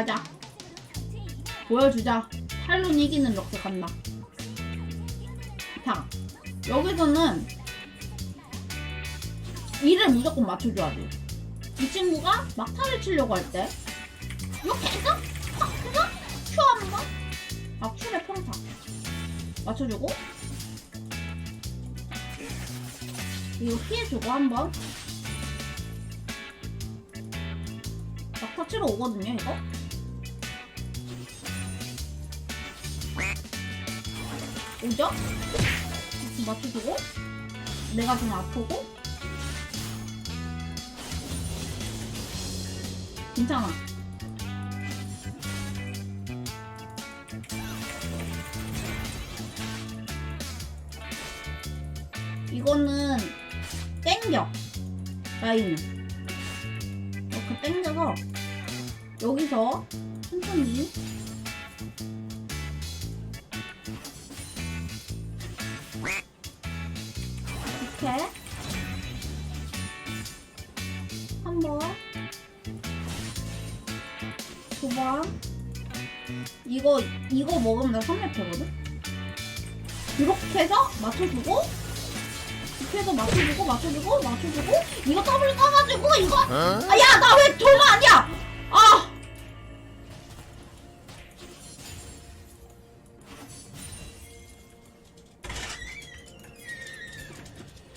가자. 보여주자. 탈론 이기는 럭스 간다. 자, 여기서는 이를 무조건 맞춰줘야 돼. 이 친구가 막타를 치려고 할 때, 이렇게 해서, 탁 해서, 큐한 번, 아, 큐의 평타. 맞춰주고, 이거 피해주고 한 번. 막타 치러 오거든요, 이거. 오죠? 맞춰주고? 내가 좀 아프고? 괜찮아. 이거는 땡겨 라인을. 이렇게 땡겨서 여기서 천천히 두 번. 이거 이거 먹으면 나 3렙되거든. 이렇게 해서 맞춰주고, 이렇게 해서 맞춰주고, 맞춰주고, 맞춰주고, 이거 더블 까가지고 이거. 아, 야, 나 왜 돌만 아니야? 아.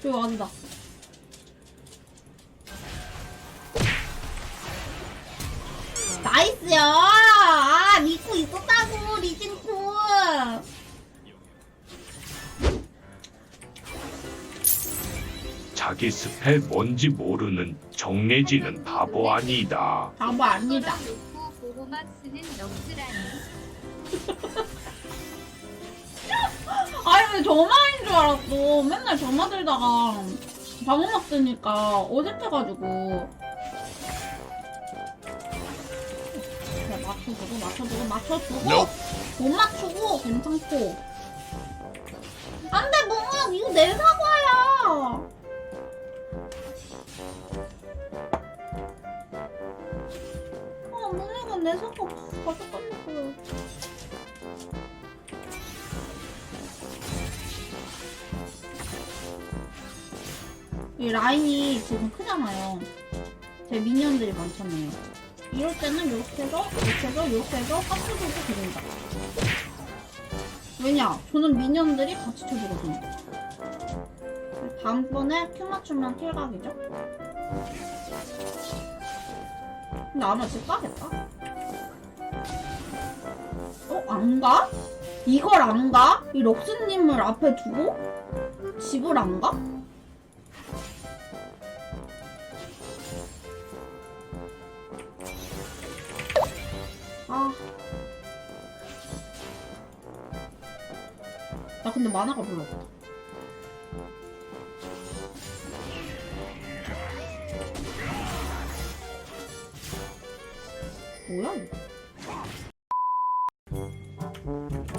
이거 아니다. 나이스요! 아, 믿고 있었다고, 리진코! 자기 스펠 뭔지 모르는 정내지는 바보 아니다. 바보 아니다. 놓고 보호막 쓰는 럭스라니. 아니, 왜 저만인 줄 알았어. 맨날 전화 들다가 방어막 쓰니까 어색해가지고. 맞춰주고, 맞춰주고, 맞춰주고. 못 맞추고, 괜찮고. 안 돼, 몽아! 이거 내 사과야! 아, 몽이가 내 사과 가져가려고요. 이 라인이 지금 크잖아요. 제 미니언들이 많잖아요. 이럴 때는 이렇게 해서, 이렇게 해서, 이렇게 해서 줘도 됩니다. 왜냐? 저는 미니언들이 같이 쳐주거든요. 다음번에 큐 맞추면 킬각이죠? 근데 아마 집 가겠다. 어? 안 가? 이걸 안 가? 이 럭스님을 앞에 두고? 집을 안 가? 아. 나 근데 만화가 별로 없다. 뭐야 이거?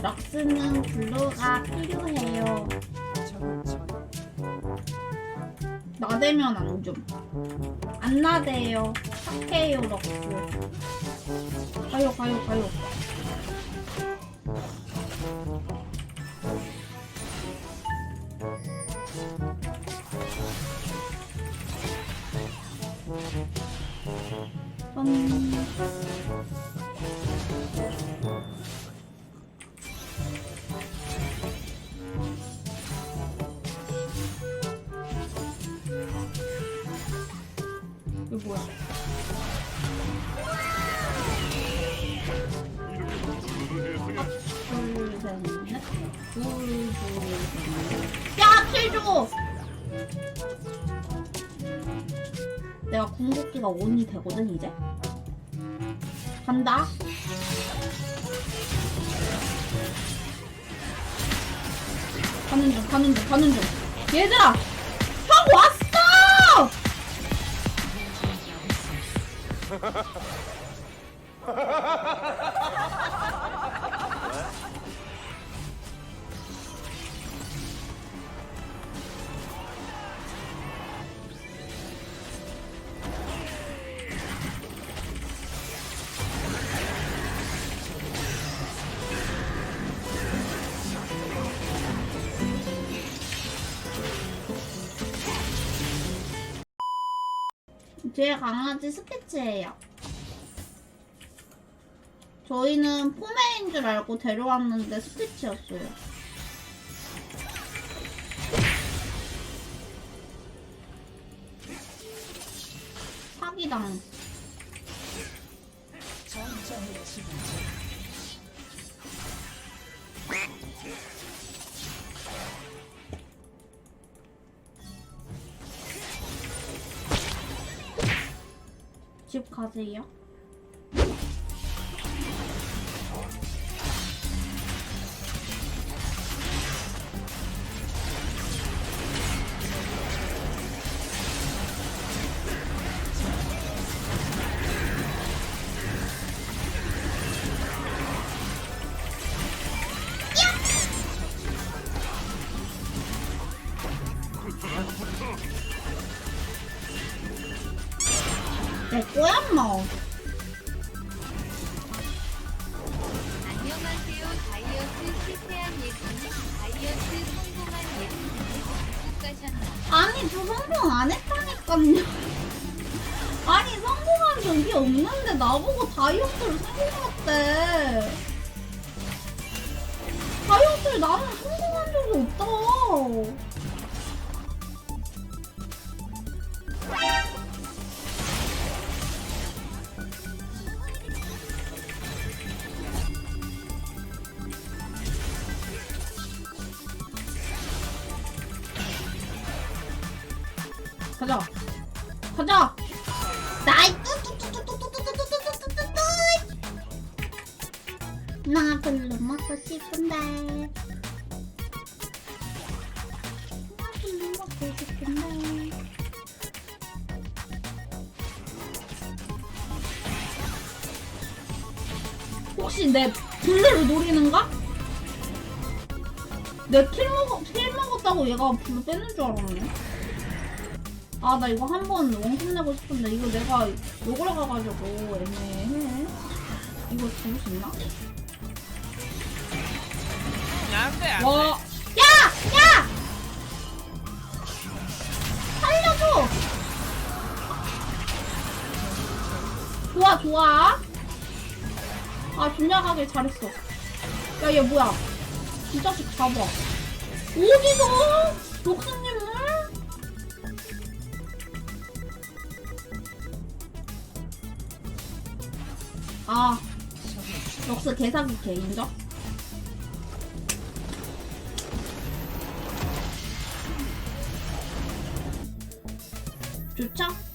럭스는 블루가 필요해요. 나대면 안 좀. 안 나대요. 착해요 럭스. 가요 가요 가요. 음. 이거 뭐야? 내가 궁극기가 온이 되거든 이제. 간다. 가는 중 가는 중 가는 중. 얘들아! 형 왔어! 제 강아지 스피츠예요. 저희는 포메인 줄 알고 데려왔는데 스피츠였어요. 사기당. 집 가세요. 실패한 예쁜이 다이어트 성공한 국 가셨나? 아니, 저 성공 안 했다니까요. 아니, 성공한 적이 없는데 나보고 다이어트를 성공했대. 다이어트를 나는 성공한 적이 없다. 가자. 가자. 나이. 나 별로 먹고 싶은데. 나 별로 먹고 싶은데. 혹시 내 블루를 노리는가? 내 킬 먹었, 킬 먹었다고 얘가 블루 빼는 줄 알았네 아, 나 이거 한 번 원금 내고 싶은데 이거 내가 욕을 가가지고 애매해. 이거 죽을 수 있나? 안돼 안돼 와, 야! 야! 살려줘! 좋아, 좋아. 아, 분야가길 잘했어. 야, 얘 뭐야? 이 자식 잡아. 어디서? dok수님 아, 럭스 개사기 개 인정? 좋죠?